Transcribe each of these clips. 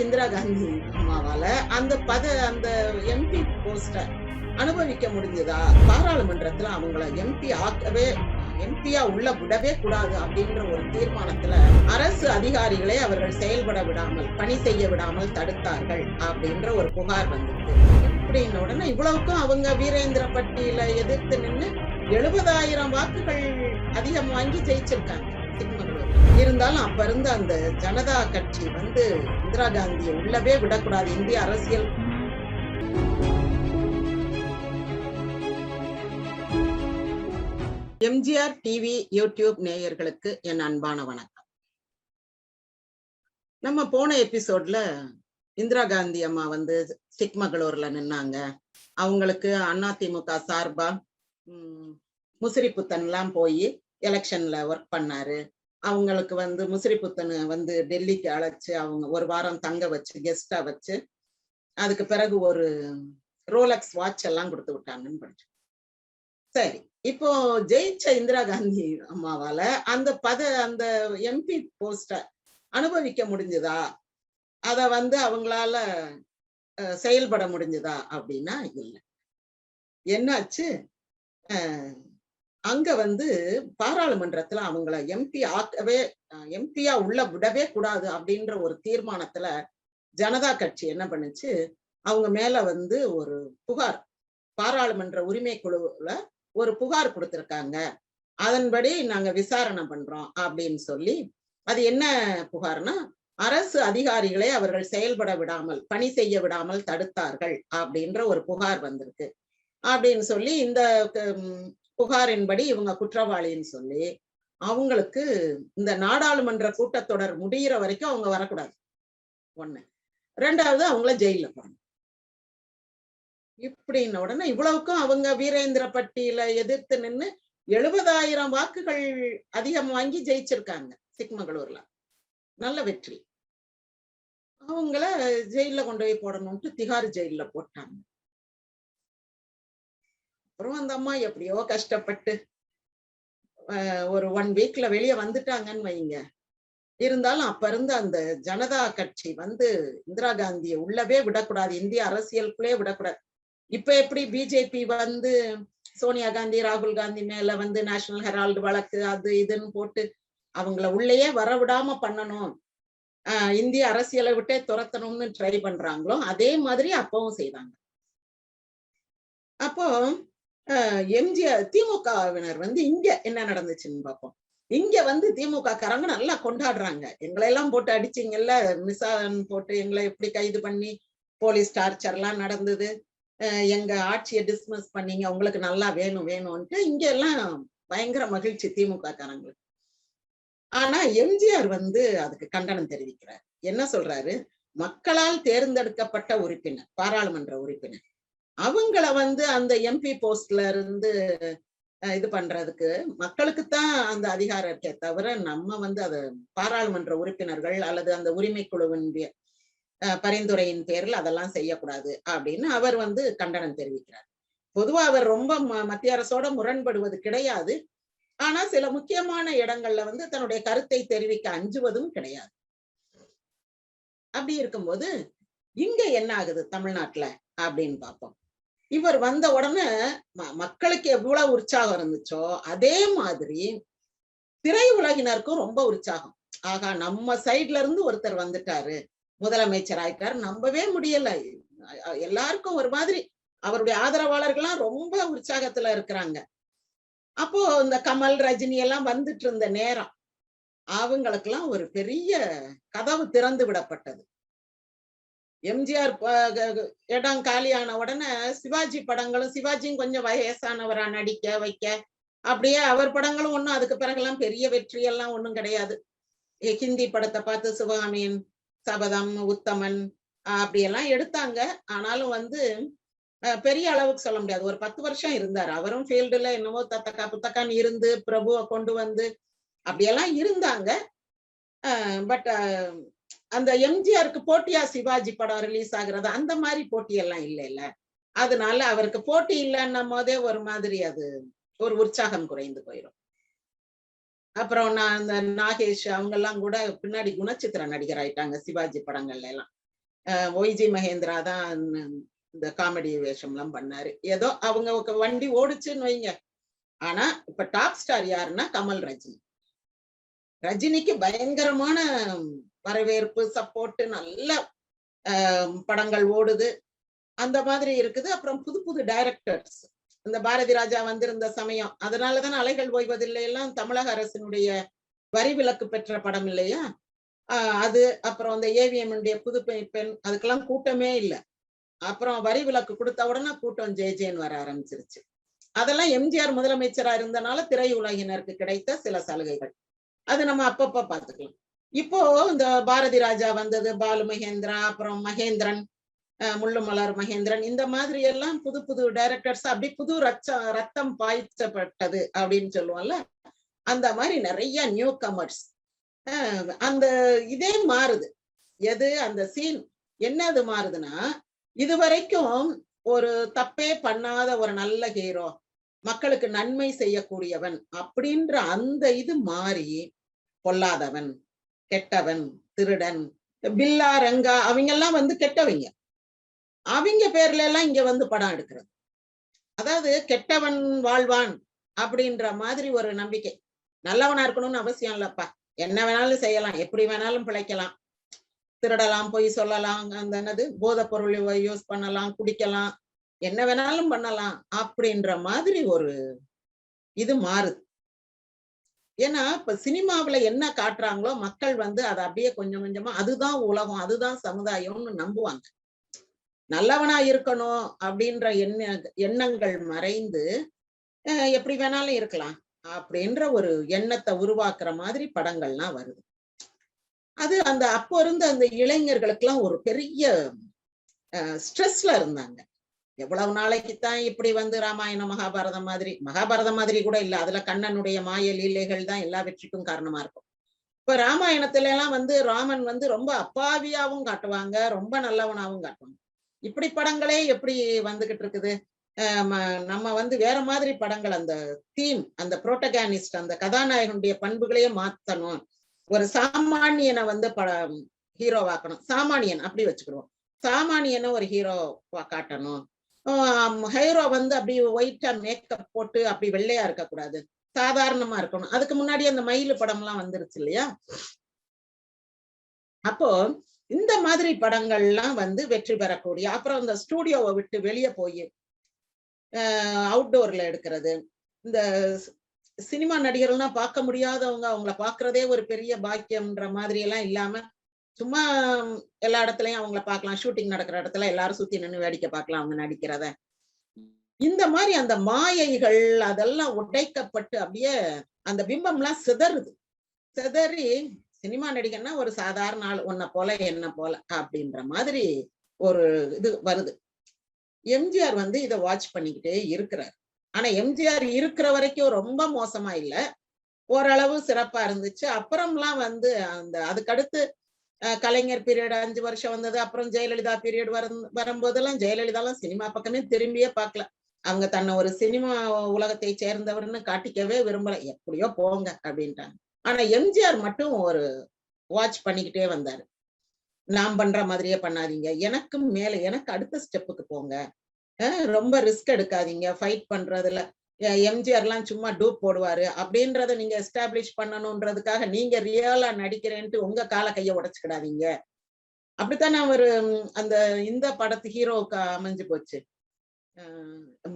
இந்திரா காந்தி அம்மாவால அந்த பத அந்த எம்பி போஸ்ட அனுபவிக்க முடிஞ்சதா? பாராளுமன்றத்துல அவங்கள எம்பி ஆக்கவே எம்பியா உள்ள விடவே கூடாது அப்படின்ற ஒரு தீர்மானத்துல அரசு அதிகாரிகளை அவர்கள் செயல்பட விடாமல் பணி செய்ய விடாமல் தடுத்தார்கள் அப்படின்ற ஒரு புகார் வந்திருக்கு. இப்படின்ன உடனே இவ்வளவுக்கும் அவங்க வீரேந்திர பட்டியல எதிர்த்து நின்று எழுபதாயிரம் வாக்குகள் அதிகம் வாங்கி ஜெயிச்சிருக்காங்க. இருந்தாலும் அப்ப இருந்த அந்த ஜனதா கட்சி வந்து இந்திரா காந்தியை உள்ளவே விடக்கூடாது இந்திய அரசியல். எம்ஜிஆர் டிவி யூடியூப் நேயர்களுக்கு என் அன்பான வணக்கம். நம்ம போன எபிசோட்ல இந்திரா காந்தி அம்மா வந்து சிக்மகளூர்ல நின்னாங்க. அவங்களுக்கு அதிமுக சார்பா உம் முசிறிப்புத்தன் போய் எலெக்ஷன்ல ஒர்க் பண்ணாரு. அவங்களுக்கு வந்து முசிறிப்புத்தன் வந்து டெல்லிக்கு அழைச்சு அவங்க ஒரு வாரம் தங்க வச்சு கெஸ்டா வச்சு அதுக்கு பிறகு ஒரு ரோலக்ஸ் வாட்ச் எல்லாம் கொடுத்து விட்டாங்கன்னு சரி இப்போ ஜெயிச்ச இந்திரா காந்தி அம்மாவால அந்த பத அந்த எம்பி போஸ்ட அனுபவிக்க முடிஞ்சதா? அத வந்து அவங்களால செயல்பட முடிஞ்சதா? அப்படின்னா இல்லை. என்னாச்சு? அங்க வந்து பாராளுமன்றத்துல அவங்கள எம்பி ஆக்கவே எம்பியா உள்ள விடவே கூடாது அப்படின்ற ஒரு தீர்மானத்துல ஜனதா கட்சி என்ன பண்ணுச்சு? அவங்க மேல வந்து ஒரு புகார் பாராளுமன்ற உரிமை குழுவுல ஒரு புகார் கொடுத்திருக்காங்க. அதன்படி நாங்க விசாரணை பண்றோம் அப்படின்னு சொல்லி அது என்ன புகார்னா அரசு அதிகாரிகளை அவர்கள் செயல்பட விடாமல் பணி செய்ய விடாமல் தடுத்தார்கள் அப்படின்ற ஒரு புகார் வந்திருக்கு. அப்படின்னு சொல்லி இந்த புகாரின்படி இவங்க குற்றவாளின்னு சொல்லி அவங்களுக்கு இந்த நாடாளுமன்ற கூட்டத்தொடர் முடிகிற வரைக்கும் அவங்க வரக்கூடாது. ஒண்ணு. ரெண்டாவது அவங்கள ஜெயில போடணும். இப்படின்ன உடனே இவ்வளவுக்கும் அவங்க வீரேந்திர பட்டியல எதிர்த்து நின்னு எழுபதாயிரம் வாக்குகள் அதிகம் வாங்கி ஜெயிச்சிருக்காங்க சிக்மகளூர்ல நல்ல வெற்றி. அவங்கள ஜெயில கொண்டு போய் போடணும்ட்டு திகார் ஜெயில போட்டாங்க. அப்புறம் அந்த அம்மா எப்படியோ கஷ்டப்பட்டு அஹ், ஒரு ஒன் வீக்ல வெளியே வந்துட்டாங்கன்னு வைங்க. இருந்தாலும் அப்ப இருந்த அந்த ஜனதா கட்சி வந்து இந்திரா காந்தியை உள்ளவே விடக்கூடாது. இந்திய அரசியலுக்குள்ளே விடக்கூடாது. இப்ப எப்படி பிஜேபி வந்து சோனியா காந்தி ராகுல் காந்தி மேல வந்து நேஷனல் ஹெரால்டு வழக்கு அது இதுன்னு போட்டு அவங்கள உள்ளேயே வரவிடாம பண்ணணும். ஆஹ் இந்திய அரசியலை விட்டே துரத்தணும்னு ட்ரை பண்றாங்களோ அதே மாதிரி அப்பவும் செய்தாங்க. அப்போ எம்ஜிஆர் திமுகவினர் வந்து இங்க என்ன நடந்துச்சுன்னு பார்ப்போம். இங்க வந்து திமுக காரங்க நல்லா கொண்டாடுறாங்க. எங்களை எல்லாம் போட்டு அடிச்சீங்கல்ல மிசான் போட்டு எங்களை எப்படி கைது பண்ணி போலீஸ் டார்ச்சர் எல்லாம் நடந்தது. அஹ் எங்க ஆட்சியை டிஸ்மிஸ் பண்ணீங்க உங்களுக்கு நல்லா வேணும் வேணும்ட்டு இங்க எல்லாம் பயங்கர மகிழ்ச்சி திமுக காரங்களுக்கு ஆனா எம்ஜிஆர் வந்து அதுக்கு கண்டனம் தெரிவிக்கிறார். என்ன சொல்றாரு? மக்களால் தேர்ந்தெடுக்கப்பட்ட உறுப்பினர் பாராளுமன்ற உறுப்பினர். அவங்கள வந்து அந்த எம்பி போஸ்ட்ல இருந்து இது பண்றதுக்கு மக்களுக்குத்தான் அந்த அதிகாரம் இருக்கே தவிர நம்ம வந்து அது பாராளுமன்ற உறுப்பினர்கள் அல்லது அந்த உரிமை குழுவின் பரிந்துரையின் பேரில் அதெல்லாம் செய்யக்கூடாது அப்படின்னு அவர் வந்து கண்டனம் தெரிவிக்கிறார். பொதுவா அவர் ரொம்ப ம- மத்திய அரசோட முரண்படுவது கிடையாது. ஆனா சில முக்கியமான இடங்கள்ல வந்து தன்னுடைய கருத்தை தெரிவிக்க அஞ்சுவதும் கிடையாது. அப்படி இருக்கும்போது இங்க என்ன ஆகுது தமிழ்நாட்டுல அப்படின்னு பார்ப்போம். இவர் வந்த உடனே ம- மக்களுக்கு எவ்வளவு உற்சாகம் இருந்துச்சோ அதே மாதிரி திரை உலகினருக்கும் ரொம்ப உற்சாகம். ஆகா நம்ம சைட்ல இருந்து ஒருத்தர் வந்துட்டாரு முதலமைச்சர் ஆயிட்டாரு நம்பவே முடியல. எல்லாருக்கும் ஒரு மாதிரி அவருடைய ஆதரவாளர்கள்லாம் ரொம்ப உற்சாகத்துல இருக்கிறாங்க. அப்போ இந்த கமல் ரஜினி எல்லாம் வந்துட்டு இருந்த நேரம் அவங்களுக்கெல்லாம் ஒரு பெரிய கதவு திறந்து விடப்பட்டது. எம்ஜிஆர் இடம் காலியான உடனே சிவாஜி படங்களும் சிவாஜியும் கொஞ்சம் வயசானவரா நடிக்க வைக்க. அப்படியே அவர் படங்களும் ஒண்ணும் அதுக்கு பிறகுலாம் பெரிய வெற்றி எல்லாம் ஒண்ணும் கிடையாது. ஹிந்தி படத்தை பார்த்து சிவகாமியின் சபதம் உத்தமன் அப்படியெல்லாம் எடுத்தாங்க. ஆனாலும் வந்து அஹ், பெரிய அளவுக்கு சொல்ல முடியாது. ஒரு பத்து வருஷம் இருந்தார். அவரும் ஃபீல்டுல என்னவோ தத்தக்கா புத்தக்கான்னு இருந்து பிரபுவை கொண்டு வந்து அப்படியெல்லாம் இருந்தாங்க. பட் அந்த எம்ஜிஆருக்கு போட்டியா சிவாஜி படம் ரிலீஸ் ஆகுறது அந்த மாதிரி போட்டி எல்லாம் இல்ல அதனால அவருக்கு போட்டி இல்லைன்னும் போதே ஒரு மாதிரி அது ஒரு உற்சாகம் குறைந்து போயிடும் அப்புறம் நான் அந்த நாகேஷ் அவங்க எல்லாம் கூட பின்னாடி குணச்சித்திர நடிகர் ஆயிட்டாங்க சிவாஜி படங்கள்ல எல்லாம். ஒய்ஜி மகேந்திரா தான் இந்த காமெடி வேஷம் எல்லாம் பண்ணாரு. ஏதோ அவங்க வண்டி ஓடுச்சுன்னு வைங்க. ஆனா இப்ப டாப் ஸ்டார் யாருன்னா கமல் ரஜினி. ரஜினிக்கு பயங்கரமான வரவேற்பு சப்போர்ட் நல்ல படங்கள் ஓடுது. அந்த மாதிரி இருக்குது. அப்புறம் புது புது டைரக்டர்ஸ் இந்த பாரதி ராஜா வந்திருந்த சமயம். அதனாலதான் அலைகள் ஓய்வதில்லை எல்லாம் தமிழக அரசினுடைய வரி விலக்கு பெற்ற படம் இல்லையா? அது அப்புறம் அந்த ஏவிஎம் புது பெண் அதுக்கெல்லாம் கூட்டமே இல்லை. அப்புறம் வரி விலக்கு கொடுத்த உடனே கூட்டம் ஜே ஜேன்னு வர ஆரம்பிச்சிருச்சு. அதெல்லாம் எம்ஜிஆர் முதலமைச்சரா இருந்தனால திரையுலகினருக்கு கிடைத்த சில சலுகைகள். அது நம்ம அப்பப்ப பாத்துக்கலாம் இப்போ இந்த பாரதி ராஜா வந்தது பாலு மகேந்திரா அப்புறம் மகேந்திரன் அஹ் முள்ளுமலர் மகேந்திரன் இந்த மாதிரி எல்லாம் புது புது டைரக்டர்ஸ் அப்படி புது ரச்ச ரத்தம் பாய்ச்சப்பட்டது அப்படின்னு சொல்லுவோம்ல அந்த மாதிரி நிறைய நியூ கமர்ஸ் அந்த இதே மாறுது. எது? அந்த சீன் என்ன அது மாறுதுன்னா இது வரைக்கும் ஒரு தப்பே பண்ணாத ஒரு நல்ல ஹீரோ மக்களுக்கு நன்மை செய்யக்கூடியவன் அப்படின்ற அந்த இது மாறி பொல்லாதவன். கெட்டவன் திருடன் பில்லா ரங்கா அவங்க எல்லாம் வந்து கெட்டவங்க. அவங்க பேர்ல எல்லாம் இங்க வந்து படம் எடுக்கிறது. அதாவது கெட்டவன் வாழ்வான் அப்படின்ற மாதிரி ஒரு நம்பிக்கை. நல்லவனா இருக்கணும்னு அவசியம் இல்லப்பா. என்ன வேணாலும் செய்யலாம் எப்படி வேணாலும் பிழைக்கலாம். திருடலாம் பொய் சொல்லலாம் அந்த என்னது போதைப் பொருள் யூஸ் பண்ணலாம் குடிக்கலாம் என்ன வேணாலும் பண்ணலாம் அப்படின்ற மாதிரி ஒரு இது மாறுது. ஏன்னா இப்ப சினிமாவுல என்ன காட்டுறாங்களோ மக்கள் வந்து அதை அப்படியே கொஞ்சம் கொஞ்சமா அதுதான் உலகம் அதுதான் சமுதாயம்னு நம்புவாங்க. நல்லவனா இருக்கணும் அப்படின்ற எண்ண எண்ணங்கள் மறைந்து அஹ் எப்படி வேணாலும் இருக்கலாம் அப்படின்ற ஒரு எண்ணத்தை உருவாக்குற மாதிரி படங்கள்லாம் வருது. அது அந்த அப்போ இருந்த அந்த இளைஞர்களுக்கெல்லாம் ஒரு பெரிய ஸ்ட்ரெஸ்ல இருந்தாங்க. எவ்வளவு நாளைக்குத்தான் இப்படி வந்து ராமாயணம் மகாபாரதம் மாதிரி மகாபாரதம் மாதிரி கூட இல்ல. அதுல கண்ணனுடைய மாய லீலைகள் தான் எல்லா வெற்றிக்கும் காரணமா இருக்கும். இப்ப ராமாயணத்துல எல்லாம் வந்து ராமன் வந்து ரொம்ப அப்பாவியாவும் காட்டுவாங்க ரொம்ப நல்லவனாவும் காட்டுவாங்க. இப்படி படங்களே எப்படி வந்துகிட்டு இருக்குது? நம்ம வந்து வேற மாதிரி படங்கள் அந்த தீம் அந்த புரோட்டகானிஸ்ட் அந்த கதாநாயகனுடைய பண்புகளையே மாத்தணும். ஒரு சாமானியனை வந்து படம் ஹீரோவாக்கணும் சாமானியன் அப்படி வச்சுக்கிடுவோம். சாமானியனை ஒரு ஹீரோ காட்டணும். ஹைரோ வந்து அப்படி ஒயிட்டா மேக்கப் போட்டு அப்படி வெள்ளையா இருக்கக்கூடாது. சாதாரணமா இருக்கணும். அதுக்கு முன்னாடி அந்த மயில் படம் எல்லாம் வந்துருச்சு இல்லையா? அப்போ இந்த மாதிரி படங்கள்லாம் வந்து வெற்றி பெறக்கூடிய அப்புறம் இந்த ஸ்டூடியோவை விட்டு வெளியே போய் அவுட்டோர்ல எடுக்கிறது. இந்த சினிமா நடிகர்கள்லாம் பார்க்க முடியாதவங்க அவங்கள பாக்குறதே ஒரு பெரிய பாக்கியம்ன்ற மாதிரி எல்லாம் இல்லாம சும்மா எல்லா இடத்துலயும் அவங்கள பார்க்கலாம். ஷூட்டிங் நடக்கிற இடத்துல எல்லாரும் சுத்தி நின்று வேடிக்கை பார்க்கலாம் அவங்க நடிக்கிறத. இந்த மாதிரி அந்த மாயைகள் அதெல்லாம் உடைக்கப்பட்டு அப்படியே அந்த பிம்பம்லாம் சிதறுது. சிதறி சினிமா நடிகன்னா ஒரு சாதாரண ஆள் உன்னை போல என்ன போல அப்படின்ற மாதிரி ஒரு இது வருது. எம்ஜிஆர் வந்து இதை வாட்ச் பண்ணிக்கிட்டே இருக்கிறார். ஆனா எம்ஜிஆர் இருக்கிற வரைக்கும் ரொம்ப மோசமா இல்ல. ஓரளவு சிறப்பா இருந்துச்சு. அப்புறம்லாம் வந்து அந்த அதுக்கடுத்து கலைஞர் பீரியட் அஞ்சு வருஷம் வந்தது அப்புறம் ஜெயலலிதா பீரியட் வரும் வரும்போதெல்லாம் ஜெயலலிதாலாம் சினிமா பக்கமே திரும்பியே பார்க்கல. அவங்க தன்னை ஒரு சினிமா உலகத்தை சேர்ந்தவர்னு காட்டிக்கவே விரும்பல. எப்படியோ போங்க அப்படின்ட்டாங்க. ஆனா எம்ஜிஆர் மட்டும் ஒரு வாட்ச் பண்ணிக்கிட்டே வந்தாரு. நான் பண்ற மாதிரியே பண்ணாதீங்க. எனக்கும் மேல எனக்கு அடுத்த ஸ்டெப்புக்கு போங்க. ரொம்ப ரிஸ்க் எடுக்காதீங்க. ஃபைட் பண்றதுல எம்ஜிஆர்லாம் சும்மா டூப் போடுவாரு. அப்படின்றத நீங்க எஸ்டாப்ளிஷ் பண்ணணும்ன்றதுக்காக நீங்க ரியலா நடிக்கிறேன்ட்டு உங்க கால கைய உடச்சுக்கிடாதீங்க. அப்படித்தானே அவரு அந்த இந்த படத்து ஹீரோவுக்கு அமைஞ்சு போச்சு.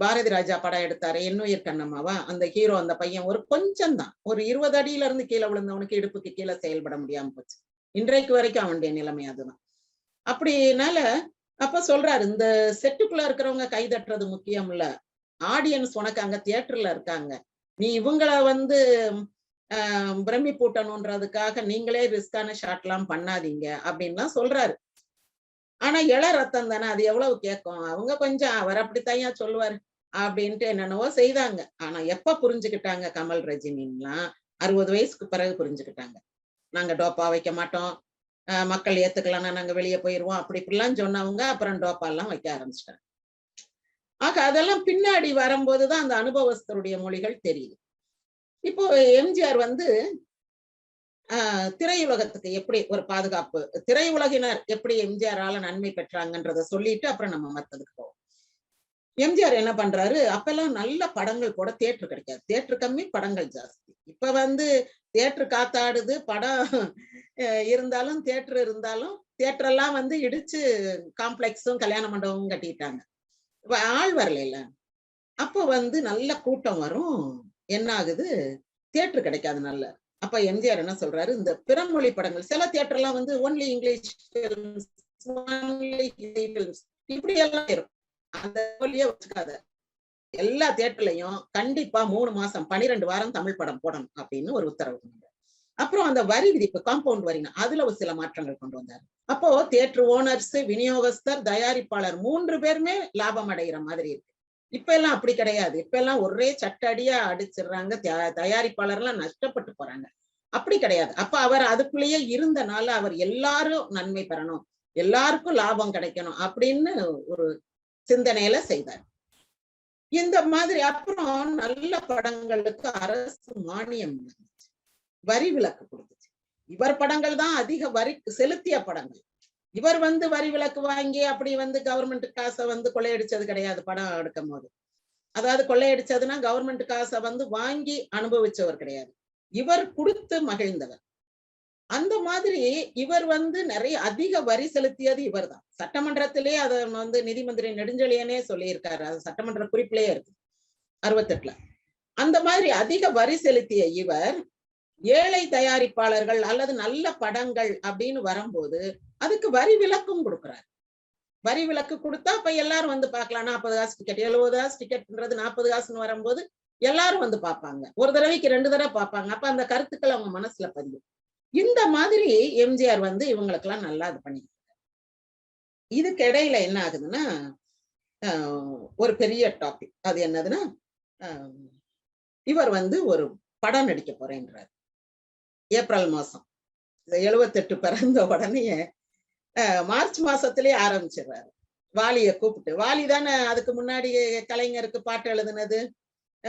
பாரதி ராஜா படம் எடுத்தாரு என்னுயிர் கண்ணம்மாவா? அந்த ஹீரோ அந்த பையன் ஒரு கொஞ்சம் தான் ஒரு இருபது அடியில இருந்து கீழே விழுந்தவனுக்கு இடுப்புக்கு கீழே செயல்பட முடியாம போச்சு. இன்றைக்கு வரைக்கும் அவனுடைய நிலைமை அதுதான். அப்படினால அப்ப சொல்றாரு இந்த செட்டுக்குள்ள இருக்கிறவங்க கை தட்டுறது முக்கியம் இல்ல ஆடியன்ஸ் உனக்கு அங்க தியேட்டர்ல இருக்காங்க. நீ இவங்கள வந்து ஆஹ் பிரமி பூட்டணுன்றதுக்காக நீங்களே ரிஸ்கான ஷாட் எல்லாம் பண்ணாதீங்க அப்படின்லாம் சொல்றாரு. ஆனா இள ரத்தம் தானே அது எவ்வளவு கேட்கும் அவங்க கொஞ்சம் அவர் அப்படித்தாயா சொல்லுவாரு அப்படின்ட்டு என்னென்னவோ செய்தாங்க. ஆனா எப்ப புரிஞ்சுக்கிட்டாங்க கமல் ரஜினின்லாம்? அறுபது வயசுக்கு பிறகு புரிஞ்சுக்கிட்டாங்க. நாங்க டோப்பா வைக்க மாட்டோம். ஆஹ் மக்கள் ஏத்துக்கலன்னா நாங்க வெளியே போயிருவோம். அப்படி இப்படிலாம் சொன்னவங்க அப்புறம் டோப்பா எல்லாம் வைக்க ஆரம்பிச்சிட்டாங்க. ஆக அதெல்லாம் பின்னாடி வரும்போதுதான் அந்த அனுபவஸ்தருடைய மொழிகள் தெரியுது. இப்போ எம்ஜிஆர் வந்து ஆஹ் திரையுலகத்துக்கு எப்படி ஒரு பாதுகாப்பு திரையுலகினர் எப்படி எம்ஜிஆரால நன்மை பெற்றாங்கன்றத சொல்லிட்டு அப்புறம் நம்ம மத்ததுக்கு போவோம். எம்ஜிஆர் என்ன பண்றாரு? அப்பெல்லாம் நல்ல படங்கள் கூட தேட்டர் கிடைக்காது. தேட்டர் கம்மி படங்கள் ஜாஸ்தி. இப்ப வந்து தேட்டர் காத்தாடுது படம் இருந்தாலும் தேட்டர் இருந்தாலும் தேட்டரெல்லாம் எல்லாம் வந்து இடிச்சு காம்ப்ளெக்ஸும் கல்யாண மண்டபமும் கட்டிட்டாங்க. இப்ப ஆள் வரல இல்ல வந்து நல்ல கூட்டம் வரும். என்ன ஆகுது? தியேட்டர் கிடைக்காது நல்ல. அப்ப எம்ஜிஆர் என்ன சொல்றாரு? இந்த பிறமொழி படங்கள் சில தியேட்டர்லாம் வந்து ஒன்லி இங்கிலீஷ் இப்படி எல்லாம் இருக்கும் அந்த மொழியே வச்சுக்காத. எல்லா தியேட்டர்லயும் கண்டிப்பா மூணு மாசம் பனிரெண்டு வாரம் தமிழ் படம் போடணும் அப்படின்னு ஒரு உத்தரவு அப்புறம் அந்த வரி விதிப்பு காம்பவுண்ட் வரிங்க அதுல ஒரு சில மாற்றங்கள் கொண்டு வந்தாரு. அப்போ தியேட்டர் ஓனர்ஸ் விநியோகஸ்தர் தயாரிப்பாளர் மூன்று பேருமே லாபம் அடைகிற மாதிரி இருக்கு. இப்ப எல்லாம் அப்படி கிடையாது. இப்ப எல்லாம் ஒரே சட்டடியா அடிச்சிடுறாங்க. தயா- தயாரிப்பாளர் எல்லாம் நஷ்டப்பட்டு போறாங்க. அப்படி கிடையாது. அப்ப அவர் அதுக்குள்ளேயே இருந்தனால அவர் எல்லாரும் நன்மை பெறணும். எல்லாருக்கும் லாபம் கிடைக்கணும் அப்படின்னு ஒரு சிந்தனையில செய்தார் இந்த மாதிரி அப்புறம் நல்ல படங்களுக்கு அரசு மானியம் வரி விலக்கு கொடுத்துச்சு. இவர் படங்கள் தான் அதிக வரி செலுத்திய படங்கள். இவர் வந்து வரி விலக்கு வாங்கி அப்படி வந்து கவர்மெண்ட் காசை வந்து கொள்ளையடிச்சது கிடையாது படம் எடுக்கும் போது. அதாவது கொள்ளையடிச்சதுன்னா கவர்மெண்ட் காசை வந்து வாங்கி அனுபவிச்சவர் கிடையாது. இவர் கொடுத்து மகிழ்ந்தவர். அந்த மாதிரி இவர் வந்து நிறைய அதிக வரி செலுத்தியது இவர்தான். சட்டமன்றத்திலே அதை வந்து நிதி மந்திரி நெடுஞ்செழியனே சொல்லியிருக்காரு. அது சட்டமன்ற குறிப்பிலேயே இருக்கு. அறுபத்தெட்டுல. அந்த மாதிரி அதிக வரி செலுத்திய இவர் ஏழை தயாரிப்பாளர்கள் அல்லது நல்ல படங்கள் அப்படின்னு வரும்போது அதுக்கு வரி விலக்கும் கொடுக்குறாரு. வரி விலக்கு கொடுத்தா அப்ப எல்லாரும் வந்து பார்க்கலாம் நாற்பது காசு டிக்கெட் எழுபது காசு டிக்கெட்ன்றது நாற்பது காசுன்னு வரும்போது எல்லாரும் வந்து பார்ப்பாங்க. ஒரு தடவைக்கு ரெண்டு தடவை பார்ப்பாங்க. அப்ப அந்த கருத்துக்கள் அவங்க மனசுல பதியும். இந்த மாதிரி எம்ஜிஆர் வந்து இவங்களுக்கெல்லாம் நல்லா இது பண்ணி இதுக்கு இடையில என்ன ஆகுதுன்னா ஆஹ் ஒரு பெரிய டாபிக் அது என்னதுன்னா ஆஹ் இவர் வந்து ஒரு படம் நடிக்க போறேன்றார். ஏப்ரல் மாசம். எழுபத்தெட்டு எழுவத்தெட்டு பிறந்த உடனே ஆஹ் மார்ச் மாசத்திலேயே ஆரம்பிச்சிடுறாரு. வாலிய கூப்பிட்டு வாலி தானே அதுக்கு முன்னாடி கலைஞருக்கு பாட்டு எழுதுனது?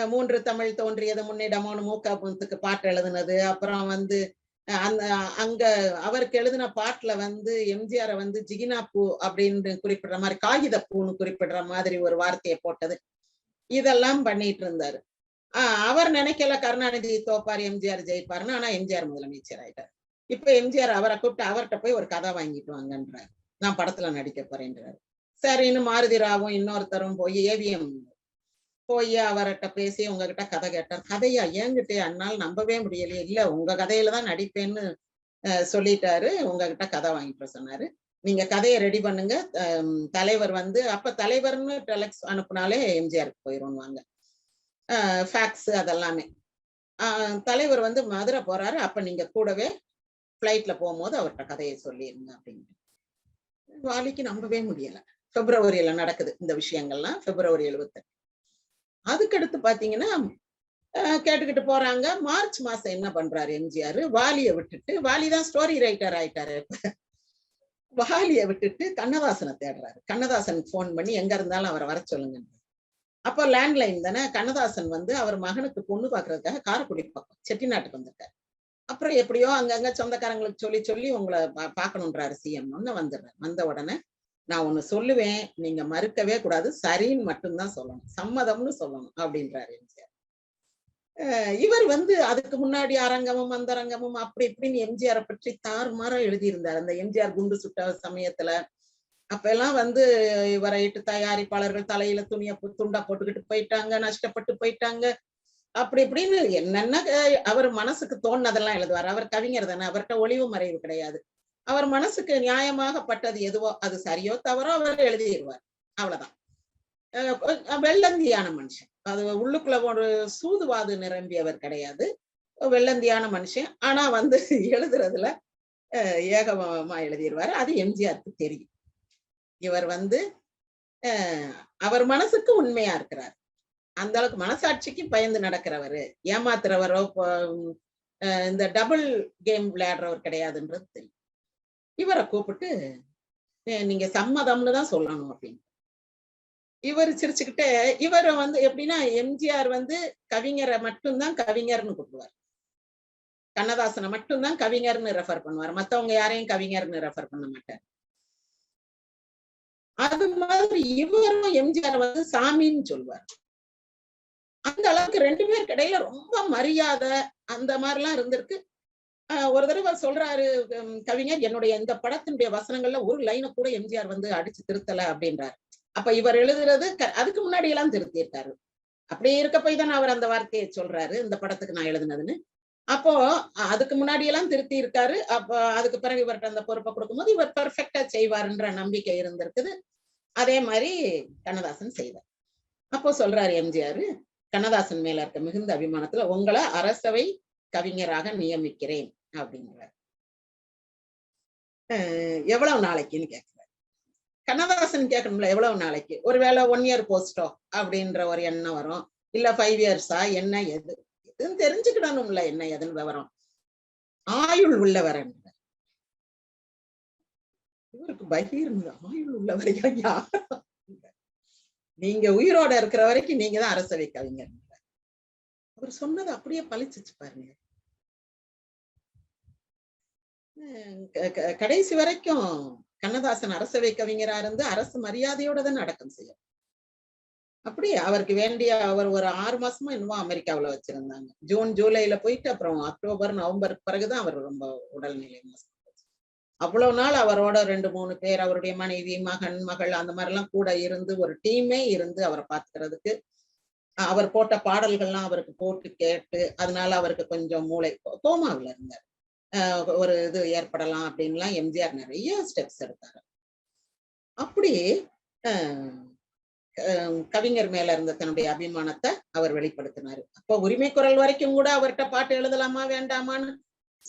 மூன்று தமிழ் தோன்றியது முன்னிடமோன்னு மூக்காபுரத்துக்கு பாட்டு எழுதுனது. அப்புறம் வந்து அந்த அங்க அவருக்கு எழுதின பாட்டுல வந்து எம்ஜிஆரை வந்து ஜிகினா பூ அப்படின்னு குறிப்பிடுற மாதிரி காகித பூன்னு குறிப்பிடுற மாதிரி ஒரு வார்த்தையை போட்டது. இதெல்லாம் பண்ணிட்டு இருந்தாரு. அவர் நினைக்கல கருணாநிதி தோப்பார் எம்ஜிஆர் ஜெயிப்பாருன்னு ஆனா எம்ஜிஆர் முதலமைச்சர் ஆயிட்டார். இப்ப எம்ஜிஆர் அவரை கூப்பிட்டு அவர்கிட்ட போய் ஒரு கதை வாங்கிட்டு வாங்கன்றாரு. நான் படத்துல நடிக்க போறேன்றாரு. சரின்னு மாருதி ராவும் இன்னொருத்தரும் போய் ஏவிஎம் போய் அவர்கிட்ட பேசி உங்ககிட்ட கதை கேட்டார். கதையா? ஏங்கிட்டே அண்ணால் நம்பவே முடியலையே. இல்ல உங்க கதையில தான் நடிப்பேன்னு சொல்லிட்டாரு. உங்ககிட்ட கதை வாங்கிட்டு சொன்னாரு. நீங்க கதையை ரெடி பண்ணுங்க. தலைவர் வந்து அப்ப தலைவர்னு டெலக்ஸ் அனுப்புனாலே எம்ஜிஆருக்கு போயிருவாங்க ஃபேக்ஸ் அதெல்லாமே. தலைவர் வந்து மதுரை போறாரு. அப்ப நீங்க கூடவே ஃப்ளைட்ல போகும்போது அவர்கிட்ட கதையை சொல்லிடுங்க அப்படின்ட்டு. வாலிக்கு நம்பவே முடியல. பிப்ரவரியில நடக்குது இந்த விஷயங்கள்லாம் பிப்ரவரி எழுபத்தெட்டு அதுக்கடுத்து பாத்தீங்கன்னா கேட்டுக்கிட்டு போறாங்க. மார்ச் மாசம் என்ன பண்றாரு எம்ஜிஆர்? வாலியை விட்டுட்டு வாலி தான் ஸ்டோரி ரைட்டர் ஆயிட்டாரு. இப்ப வாலியை விட்டுட்டு கண்ணதாசனை தேடுறாரு. கண்ணதாசனுக்கு ஃபோன் பண்ணி எங்க இருந்தாலும் அவரை வர சொல்லுங்க அப்போ லேண்ட்லைன் தானே? கண்ணதாசன் வந்து அவர் மகனுக்கு பொண்ணு பாக்குறதுக்காக காரக்குடி பக்கம் செட்டிநாட்டுக்கு வந்திருக்காரு. அப்புறம் எப்படியோ அங்கங்க சொந்தக்காரங்களுக்கு சொல்லி சொல்லி உங்களை பா- பார்க்கணுன்றாரு சிஎம் ஒன்னு வந்துடுறாரு. வந்த உடனே நான் ஒண்ணு சொல்லுவேன். நீங்க மறுக்கவே கூடாது. சரின்னு மட்டும்தான் சொல்லணும். சம்மதம்னு சொல்லணும் அப்படின்றாரு எம்ஜிஆர் இவர் வந்து அதுக்கு முன்னாடி அரங்கமும் அந்தரங்கமும் அப்படி இப்படின்னு எம்ஜிஆரை பற்றி தாறுமாறா எழுதியிருந்தார். அந்த எம்ஜிஆர் குண்டு சுட்ட சமயத்துல அப்ப எல்லாம் வந்து இவரைட்டு தயாரிப்பாளர்கள் தலையில துணிய பு- துண்டா போட்டுக்கிட்டு போயிட்டாங்க நஷ்டப்பட்டு போயிட்டாங்க. அப்படி இப்படின்னு என்னென்ன அவர் மனசுக்கு தோணுனதெல்லாம் எழுதுவார். அவர் கவிஞர் தானே அவர்கிட்ட ஒளிவு மறைவு கிடையாது. அவர் மனசுக்கு நியாயமாகப்பட்டது எதுவோ அது சரியோ தவறோ அவர் எழுதிடுவார். அவ்வளவுதான். அஹ் வெள்ளந்தியான மனுஷன். அது உள்ளுக்குள்ள ஒரு சூதுவாது நிரம்பியவர் கிடையாது. வெள்ளந்தியான மனுஷன். ஆனா வந்து எழுதுறதுல அஹ், ஏகமா எழுதிடுவாரு. அது எம்ஜிஆருக்கு தெரியும். இவர் வந்து அஹ், அவர் மனசுக்கு உண்மையா இருக்கிறார். அந்த அளவுக்கு மனசாட்சிக்கு பயந்து நடக்கிறவரு. ஏமாத்துறவரோ இந்த டபுள் கேம் விளையாடுறவர் கிடையாதுன்றது தெரியும். இவரை கூப்பிட்டு நீங்க சம்மதம்னு தான் சொல்லணும் அப்படின்னு. இவர் சிரிச்சுக்கிட்டே இவரை வந்து எப்படின்னா எம்ஜிஆர் வந்து கவிஞரை மட்டும்தான் கவிஞர்னு கூப்பிடுவார். கண்ணதாசனை மட்டும்தான் கவிஞர்னு ரெஃபர் பண்ணுவார். மத்தவங்க யாரையும் கவிஞர்னு ரெஃபர் பண்ண மாட்டார். அது மாதிரி இவரும் எம்ஜிஆர் வந்து சாமின்னு சொல்வார். அந்த அளவுக்கு ரெண்டு பேருக்கு இடையில ரொம்ப மரியாதை அந்த மாதிரிலாம் இருந்திருக்கு. ஒரு தடவை சொல்றாரு கவிஞர் என்னுடைய இந்த படத்தினுடைய வசனங்கள்ல ஒரு லைனை கூட எம்ஜிஆர் வந்து அடிச்சு திருத்தல அப்படின்றாரு. அப்ப இவர் எழுதுறது க- அதுக்கு முன்னாடி எல்லாம் திருத்திருக்காரு அப்படியே இருக்க போய் தான் அவர் அந்த வார்த்தையை சொல்றாரு இந்த படத்துக்கு நான் எழுதுனதுன்னு. அப்போ அதுக்கு முன்னாடி எல்லாம் திருத்தி இருக்காரு. அப்ப அதுக்கு பிறகு இவர்கிட்ட அந்த பொறுப்பை கொடுக்கும்போது இவர் பர்ஃபெக்டா செய்வாருன்ற நம்பிக்கை இருந்திருக்குது. அதே மாதிரி கண்ணதாசன் செய்தார் அப்போ சொல்றாரு எம்ஜிஆர் கண்ணதாசன் மேல இருக்க மிகுந்த அபிமானத்துல உங்களை அரசவை கவிஞராக நியமிக்கிறேன் அப்படிங்கிறார். எவ்வளவு நாளைக்குன்னு கேட்கிறார் கண்ணதாசன் கேட்கணும்ல எவ்வளவு நாளைக்கு? ஒருவேளை ஒன் இயர் போஸ்டோ அப்படின்ற ஒரு எண்ணம் வரும். இல்ல ஃபைவ் இயர்ஸா என்ன எது? எதுன்னு தெரிஞ்சுக்கிடணும்ல என்ன எதன் விவரம். ஆயுள் உள்ளவர் இவருக்கு பகீர் ஆயுள் உள்ளவர் யார்? நீங்க உயிரோட இருக்கிற வரைக்கும் நீங்க தான் அரசவை கவிஞர் அவர் சொன்னது அப்படியே பழிச்சிச்சு பாருங்க. க- கடைசி வரைக்கும் கண்ணதாசன் அரசவை கவிஞரா இருந்து அரசு மரியாதையோட தான் அடக்கம் செய்யும். அப்படி அவருக்கு வேண்டிய அவர் ஒரு ஆறு மாசமா என்னமோ அமெரிக்காவுல வச்சிருந்தாங்க. ஜூன் ஜூலைல போயிட்டு அப்புறம் அக்டோபர் நவம்பர் பிறகுதான் அவர் ரொம்ப உடல்நிலை அவ்வளவு நாள் அவரோட ரெண்டு மூணு பேர் அவருடைய மனைவி மகன் மகள் அந்த மாதிரி எல்லாம் கூட இருந்து ஒரு டீமே இருந்து அவரை பாத்துக்கிறதுக்கு அவர் போட்ட பாடல்கள்லாம் அவருக்கு போட்டு கேட்டு அதனால அவருக்கு கொஞ்சம் மூளை கோமாவில் இருந்தார். ஒரு இது ஏற்படலாம் அப்படின்லாம் எம்ஜிஆர் நிறைய ஸ்டெப்ஸ் எடுத்தாரு. அப்படி கவிஞர் மேல இருந்த தன்னுடைய அபிமானத்தை அவர் வெளிப்படுத்தினாரு. அப்ப உரிமை குரல் வரைக்கும் கூட அவர்கிட்ட பாட்டு எழுதலாமா வேண்டாமான்னு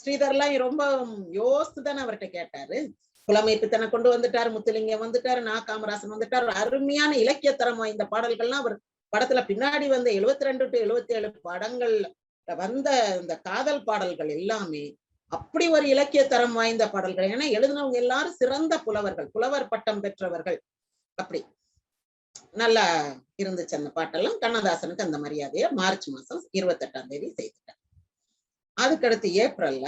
ஸ்ரீதர்லாம் ரொம்ப யோசித்து தானே அவர்கிட்ட கேட்டாரு. புலமைப்பித்தனை கொண்டு வந்துட்டாரு முத்துலிங்கம் வந்துட்டாரு நா. காமராசன் வந்துட்டாரு. அருமையான இலக்கியத்தரம் வாய்ந்த பாடல்கள்லாம் அவர் படத்துல பின்னாடி வந்த எழுபத்தி ரெண்டு டு எழுபத்தி ஏழு படங்கள்ல வந்த இந்த காதல் பாடல்கள் எல்லாமே அப்படி ஒரு இலக்கிய தரம் வாய்ந்த பாடல்கள். ஏன்னா எழுதினவங்க எல்லாரும் சிறந்த புலவர்கள் புலவர் பட்டம் பெற்றவர்கள். அப்படி. நல்லா இருந்துச்சு அந்த பாட்டெல்லாம். கண்ணதாசனுக்கு அந்த மரியாதையை மார்ச் மாசம் இருபத்தெட்டாம் தேதி செய்துட்டார் அதுக்கடுத்து ஏப்ரல்ல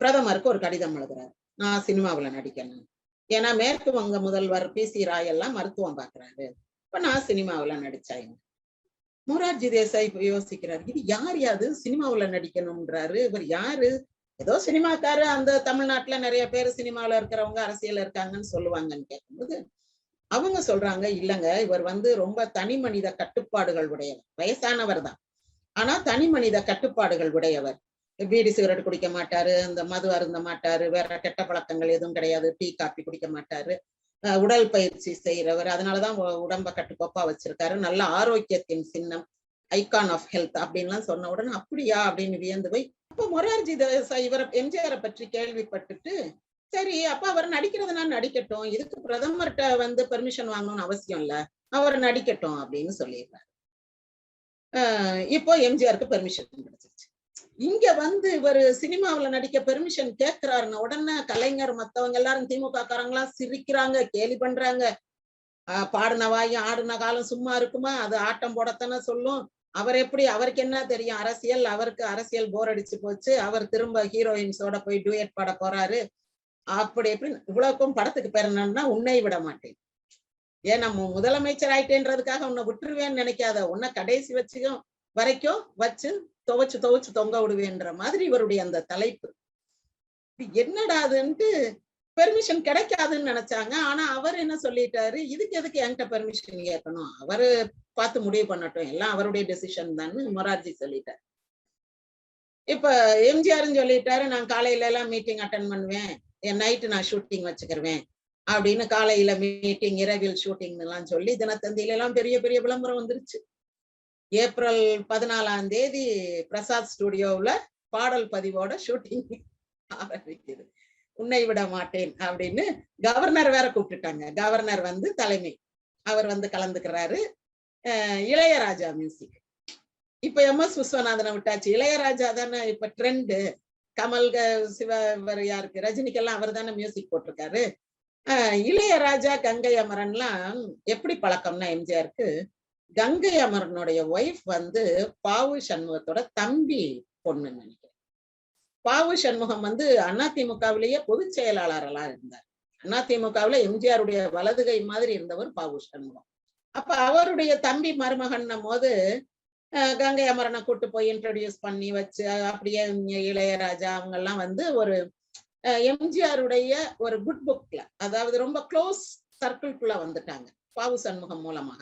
பிரதமருக்கு ஒரு கடிதம் எழுதுறாரு. நான் சினிமாவுல நடிக்கணும். ஏன்னா மேற்கு வங்க முதல்வர் பி சி ராய் எல்லாம் மருத்துவம் பாக்குறாரு இப்ப நான் சினிமாவுல நடிச்சாங்க மொரார்ஜி தேசாய் இப்போ யோசிக்கிறாரு இது யார் யாது? சினிமாவுல நடிக்கணும்ன்றாரு. இவர் யாரு? ஏதோ சினிமாக்காரு. அந்த தமிழ்நாட்டுல நிறைய பேர் சினிமாவுல இருக்கிறவங்க அரசியல் இருக்காங்கன்னு சொல்லுவாங்கன்னு கேட்கும்போது அவங்க சொல்றாங்க இல்லங்க இவர் வந்து ரொம்ப தனி மனித கட்டுப்பாடுகள் உடையவர். வயசானவர் தான் ஆனா தனி மனித கட்டுப்பாடுகள் உடையவர். பீடி சிகரெட் குடிக்க மாட்டாரு இந்த மது அருந்த மாட்டாரு வேற கெட்ட பழக்கங்கள் எதுவும் கிடையாது டீ காப்பி குடிக்க மாட்டாரு. அஹ் உடல் பயிற்சி செய்யறவர் அதனாலதான் உடம்ப கட்டுக்கோப்பா வச்சிருக்காரு. நல்ல ஆரோக்கியத்தின் சின்னம் ஐகான் ஆஃப் ஹெல்த் அப்படின்லாம் சொன்ன உடனே அப்படியா? அப்படின்னு வியந்து போய் அப்ப மொரார்ஜி தேசாய் இவரை எம்ஜிஆரை பற்றி கேள்விப்பட்டுட்டு சரி அப்ப அவர் நடிக்கிறதுனா நடிக்கட்டும். இதுக்கு பிரதமர்கிட்ட வந்து பெர்மிஷன் வாங்கணும்னு அவசியம் இல்ல. அவர் நடிக்கட்டும் அப்படின்னு சொல்லிடுறாரு ஆஹ் இப்போ எம்ஜிஆருக்கு பெர்மிஷன் கிடைச்சிருச்சு. இங்க வந்து இவர் சினிமாவுல நடிக்க பெர்மிஷன் கேட்கிறாருன்னு உடனே கலைஞர் மத்தவங்க எல்லாரும் திமுக காரங்களாம் சிரிக்கிறாங்க கேலி பண்றாங்க. பாடின வாயும் ஆடின காலம் சும்மா இருக்குமா? அது ஆட்டம் போடத்தானே சொல்லும். அவர் எப்படி அவருக்கு என்ன தெரியும்? அரசியல் அவருக்கு அரசியல் போர் அடிச்சு போச்சு. அவர் திரும்ப ஹீரோயின்ஸோட போய் டூயட் பாட போறாரு. அப்படி எப்படி இவ்வளவுக்கும் படத்துக்கு பேர் என்னன்னா உன்னை விட மாட்டேன். ஏன் நம்ம முதலமைச்சர் ஆயிட்டேன்றதுக்காக உன்னை விட்டுருவேன்னு நினைக்காத உன்னை கடைசி வச்சுக்கும் வரைக்கும் வச்சு துவைச்சு துவைச்சு தொங்க விடுவேன்ற மாதிரி இவருடைய அந்த தலைப்பு. என்னடாதுன்ட்டு என்னடா அதுன்ட்டு பெர்மிஷன் கிடைக்காதுன்னு நினைச்சாங்க. ஆனா அவர் என்ன சொல்லிட்டாரு? இதுக்கு எதுக்கு என்கிட்ட பெர்மிஷன் கேட்கணும்? அவரு பார்த்து முடிவு பண்ணட்டும். எல்லாம் அவருடைய டெசிஷன் தான் மொரார்ஜி சொல்லிட்டார். இப்ப எம்ஜிஆர்னு சொல்லிட்டாரு நான் காலையில எல்லாம் மீட்டிங் அட்டன் பண்ணுவேன். நைட்டு நான் ஷூட்டிங் வச்சுக்கிருவேன். அப்படின்னு காலையில மீட்டிங் இரவில் ஷூட்டிங் எல்லாம் சொல்லி தினத்தந்தியில எல்லாம் பெரிய பெரிய விளம்பரம் வந்துருச்சு. ஏப்ரல் பதினாலாம் தேதி பிரசாத் ஸ்டுடியோவுல பாடல் பதிவோட ஷூட்டிங் ஆரம்பிக்குது. உன்னை விட மாட்டேன் அப்படின்னு கவர்னர் வேற கூப்பிட்டுட்டாங்க. கவர்னர் வந்து தலைமை. அவர் வந்து கலந்துக்கிறாரு. இளையராஜா மியூசிக் இப்ப எம் எஸ் விஸ்வநாதனை விட்டாச்சு. இளையராஜா தானே இப்ப ட்ரெண்டு கமல் சிவ இவர் யாருக்கு? ரஜினிக்கெல்லாம் அவர் தானே மியூசிக் போட்டிருக்காரு. ஆஹ் இளையராஜா கங்கை அமரன்லாம் எப்படி பழக்கம்னா எம்ஜிஆருக்கு? கங்கை அமரனுடைய ஒய்ஃப் வந்து பாவு சண்முகத்தோட தம்பி பொண்ணுன்னு நினைக்கிறேன். பாவு சண்முகம் வந்து அதிமுகவிலேயே பொதுச் செயலாளரெல்லாம் இருந்தார். அதிமுகவுல எம்ஜிஆருடைய வலதுகை மாதிரி இருந்தவர் பாவு சண்முகம். அப்ப அவருடைய தம்பி மருமகன்னும் போது கங்கை அமரனை கூட்டு போய் இன்ட்ரடியூஸ் பண்ணி வச்சு அப்படியே இளையராஜா அவங்க எல்லாம் வந்து ஒரு எம்ஜிஆருடைய ஒரு குட் புக்ல அதாவது ரொம்ப க்ளோஸ் சர்க்கிள்குள்ள வந்துட்டாங்க பாவு சண்முகம் மூலமாக.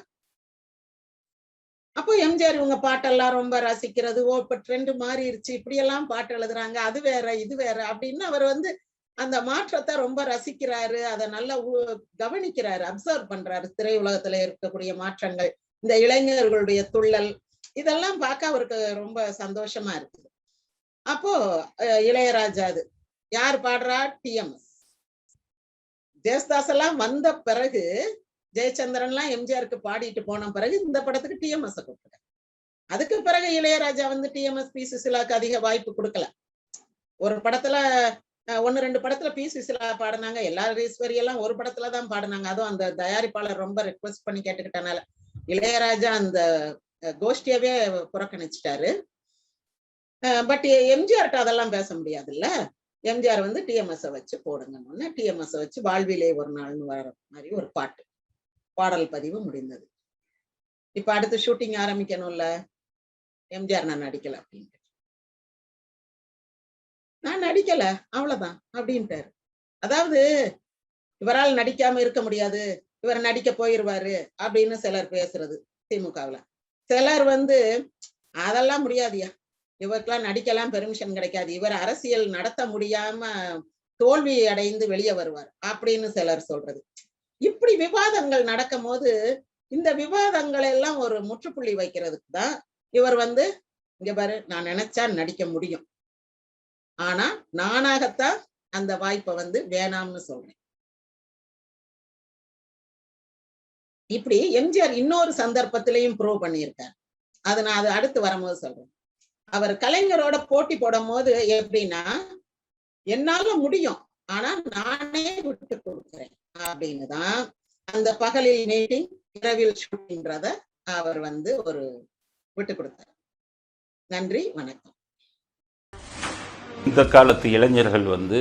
அப்போ எம்ஜிஆர் இவங்க பாட்டெல்லாம் ரொம்ப ரசிக்கிறது ஓ இப்ப ட்ரெண்ட் மாறிடுச்சு இப்படியெல்லாம் பாட்டு எழுதுறாங்க அது வேற இது வேற அப்படின்னு அவர் வந்து அந்த மாற்றத்தை ரொம்ப ரசிக்கிறாரு அதை நல்லா கவனிக்கிறாரு அப்சர்வ் பண்றாரு. திரையுலகத்துல இருக்கக்கூடிய மாற்றங்கள் இந்த இளைஞர்களுடைய துள்ளல் இதெல்லாம் பார்க்க அவருக்கு ரொம்ப சந்தோஷமா இருக்குது. அப்போ இளையராஜா அது. யார் பாடுறா? டிஎம்எஸ் ஜெயஸ்தாஸ் எல்லாம் வந்த பிறகு ஜெயச்சந்திரன் எல்லாம் எம்ஜிஆருக்கு பாடிட்டு போன பிறகு இந்த படத்துக்கு டிஎம்எஸ் கூப்பிட்டாங்க அதுக்கு பிறகு இளையராஜா வந்து டிஎம்எஸ் பி சுசிலாக்கு அதிக வாய்ப்பு கொடுக்கல. ஒரு படத்துல ஒன்னு ரெண்டு படத்துல பி சுசிலா பாடினாங்க. எல்லா ஈஸ்வரி எல்லாம் ஒரு படத்துல தான் பாடினாங்க. அதுவும் அந்த தயாரிப்பாளர் ரொம்ப ரெக்வஸ்ட் பண்ணி கேட்டுக்கிட்டனால. இளையராஜா அந்த கோஷ்டியவே புறக்கணிச்சிட்டாரு. பட் எம்ஜிஆர்கிட்ட அதெல்லாம் பேச முடியாதுல்ல? எம்ஜிஆர் வந்து டிஎம்எஸ் வச்சு போடுங்கன்னு. டிஎம்எஸ் வச்சு வாழ்விலே ஒரு நாள்னு வர மாதிரி ஒரு பாட்டு. பாடல் பதிவு முடிந்தது. இப்ப அடுத்து ஷூட்டிங் ஆரம்பிக்கணும்ல? எம்ஜிஆர் நான் நடிக்கல அப்படின்ட்டு. நான் நடிக்கல அவ்வளவுதான் அப்படின்ட்டாரு. அதாவது இவரால் நடிக்காம இருக்க முடியாது இவர் நடிக்க போயிருவாரு அப்படின்னு சிலர் பேசுறது திமுகவுல. சிலர் வந்து அதெல்லாம் முடியாதுயா இவருக்கெல்லாம் நடிக்கலாம் பெர்மிஷன் கிடைக்காது. இவர் அரசியல் நடத்த முடியாம தோல்வி அடைந்து வெளியே வருவார் அப்படின்னு சிலர் சொல்றது. இப்படி விவாதங்கள் நடக்கும் போது இந்த விவாதங்கள் எல்லாம் ஒரு முற்றுப்புள்ளி வைக்கிறதுக்கு தான் இவர் வந்து இங்க பாரு நான் நினைச்சா நடிக்க முடியும். ஆனா நானாகத்தான் அந்த வாய்ப்பை வந்து வேணாம்னு சொல்றேன். இப்படி எம்ஜிஆர் இன்னொரு சந்தர்ப்பத்திலையும் ப்ரூவ் பண்ணியிருக்காரு. அதை நான் அது அடுத்து வரும்போது சொல்றேன். அவர் கலைஞரோட போட்டி போடும் போது எப்படின்னா என்னால முடியும் ஆனா நானே விட்டு கொடுக்குறேன் அப்படின்னு தான் அந்த பகலில் மீட்டிங் இரவில் ஷூட்டிங்கிறத அவர் வந்து ஒரு விட்டு கொடுத்தார். நன்றி வணக்கம். இந்த காலத்து இளைஞர்கள் வந்து